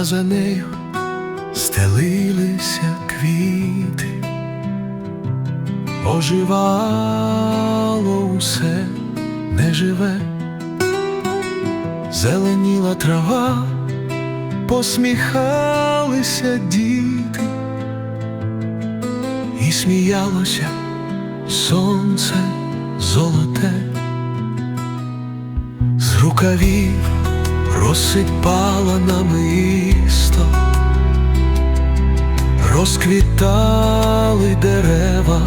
а за нею стелилися квіти, оживало усе неживе, зеленіла трава, посміхалися діти, і сміялося сонце золоте, з рукавів розсипала намисто, розквітали дерева,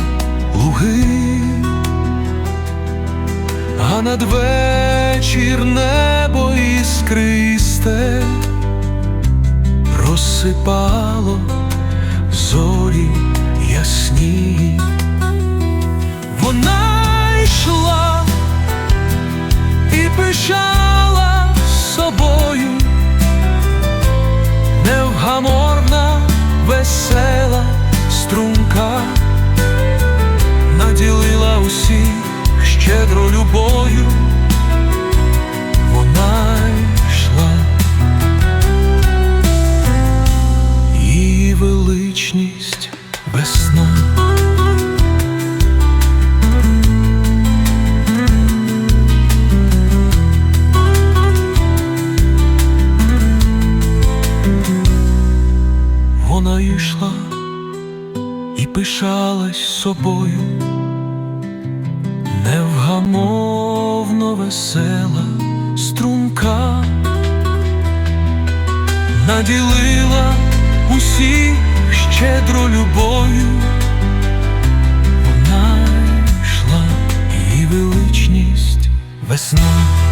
луги, а надвечір небо іскристе розсипало зорі і пишалась собою, невгамовно весела струнка, наділила усіх щедро любою, вона йшла і величність весна.